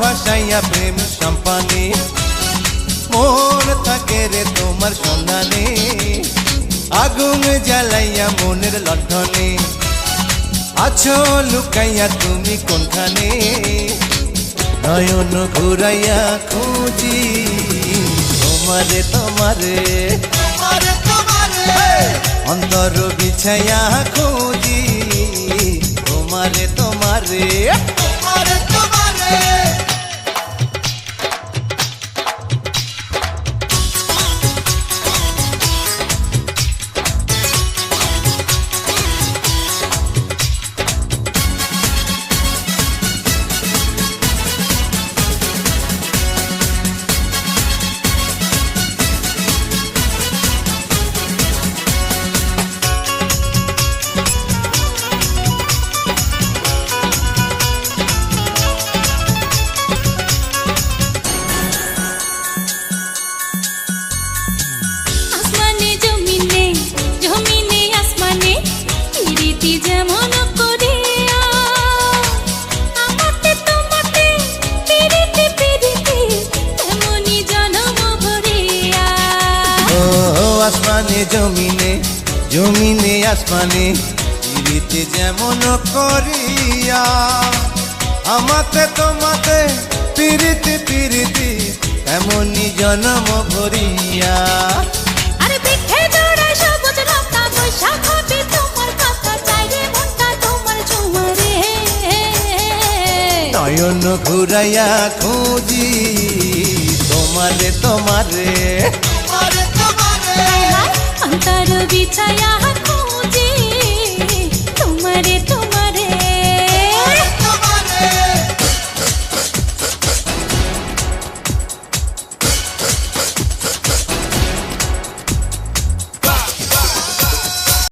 ভাসাইয়া প্রেম সম্পানে মোর থাকে রে তোমার সন্ধানে। আগুন জ্বালাইয়া মনের লঠনে আছো লুকাইয়া তুমি কোনখানে? নয়ন ঘুরাইয়া খুঁজি তোমারে তোমারে। অন্তর বিছাইয়া খুঁজি আসমানে জমিনে জমিনে আসমানে পিরিতে যেমন করিয়া আমাতে তোমাতে পিরিতি পিরিতি এমনই জন্ম ভরিয়া। আরে পিঠে জোড়ায় সবুজ লতা বৈশাখ তোমার কথা চাইরে মনটা তোমার ঝুমারে। নয়ন ঘুরাইয়া খুঁজি তোমারে তোমারে। অন্তর বিছায়া খোঁজে তোমারে